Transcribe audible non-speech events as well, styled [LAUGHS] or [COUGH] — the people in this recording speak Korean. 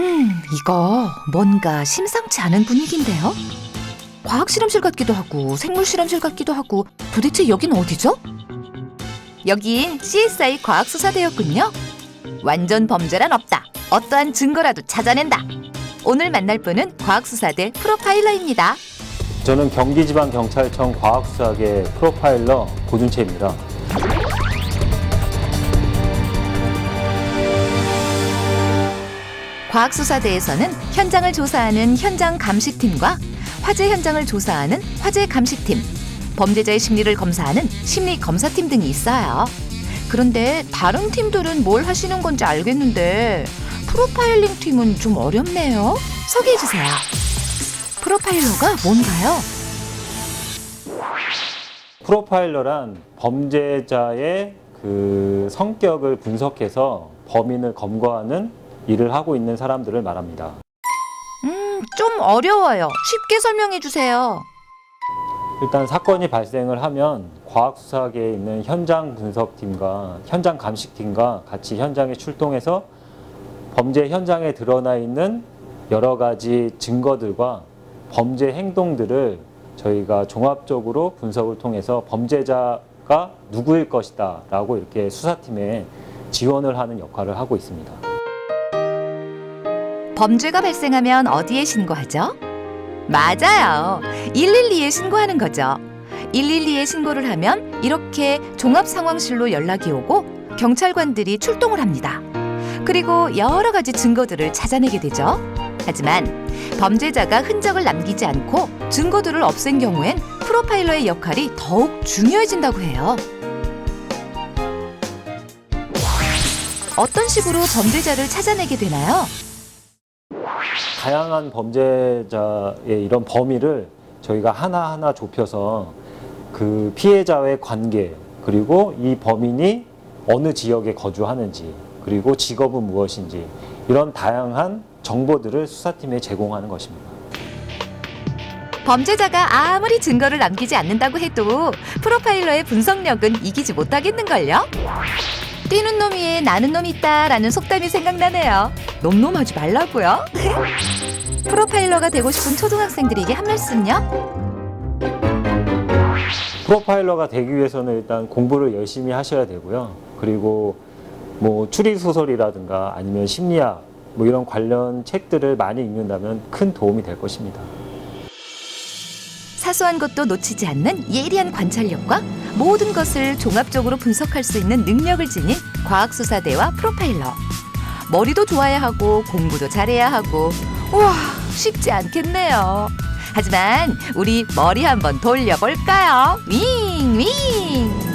음, 이거 뭔가 심상치 않은 분위기인데요? 과학 실험실 같기도 하고 생물 실험실 같기도 하고 도대체 여긴 어디죠? 여긴 CSI 과학 수사대였군요. 완전 범죄란 없다. 어떠한 증거라도 찾아낸다. 오늘 만날 분은 과학수사대 프로파일러입니다. 저는 경기지방경찰청 과학수사계 프로파일러 고준채입니다. 과학수사대에서는 현장을 조사하는 현장 감식팀과 화재 현장을 조사하는 화재 감식팀, 범죄자의 심리를 검사하는 심리 검사팀 등이 있어요. 그런데 다른 팀들은 뭘 하시는 건지 알겠는데 프로파일링 팀은 좀 어렵네요. 소개해 주세요. 프로파일러가 뭔가요? 프로파일러란 범죄자의 그 성격을 분석해서 범인을 검거하는 일을 하고 있는 사람들을 말합니다. 음, 좀 어려워요. 쉽게 설명해 주세요. 일단 사건이 발생을 하면 과학수사계에 있는 현장 분석팀과 현장 감식팀과 같이 현장에 출동해서 범죄 현장에 드러나 있는 여러 가지 증거들과 범죄 행동들을 저희가 종합적으로 분석을 통해서 범죄자가 누구일 것이다 라고 이렇게 수사팀에 지원을 하는 역할을 하고 있습니다. 범죄가 발생하면 어디에 신고하죠? 맞아요. 112에 신고하는 거죠. 112에 신고를 하면 이렇게 종합상황실로 연락이 오고 경찰관들이 출동을 합니다. 그리고 여러 가지 증거들을 찾아내게 되죠. 하지만 범죄자가 흔적을 남기지 않고 증거들을 없앤 경우엔 프로파일러의 역할이 더욱 중요해진다고 해요. 어떤 식으로 범죄자를 찾아내게 되나요? 다양한 범죄자의 이런 범위를 저희가 하나하나 좁혀서 그 피해자의 관계 그리고 이 범인이 어느 지역에 거주하는지 그리고 직업은 무엇인지 이런 다양한 정보들을 수사팀에 제공하는 것입니다. 범죄자가 아무리 증거를 남기지 않는다고 해도 프로파일러의 분석력은 이기지 못하겠는걸요? 뛰는 놈 위에 나는 놈 있다라는 속담이 생각나네요. 놈놈하지 말라고요. [LAUGHS] 프로파일러가 되고 싶은 초등학생들에게 한 말씀요. 프로파일러가 되기 위해서는 일단 공부를 열심히 하셔야 되고요. 그리고 뭐 추리 소설이라든가 아니면 심리학 뭐 이런 관련 책들을 많이 읽는다면 큰 도움이 될 것입니다. 사소한 것도 놓치지 않는 예리한 관찰력과 모든 것을 종합적으로 분석할 수 있는 능력을 지닌 과학수사대와 프로파일러. 머리도 좋아야 하고 공부도 잘해야 하고 우와 쉽지 않겠네요. 하지만 우리 머리 한번 돌려볼까요? 윙 윙.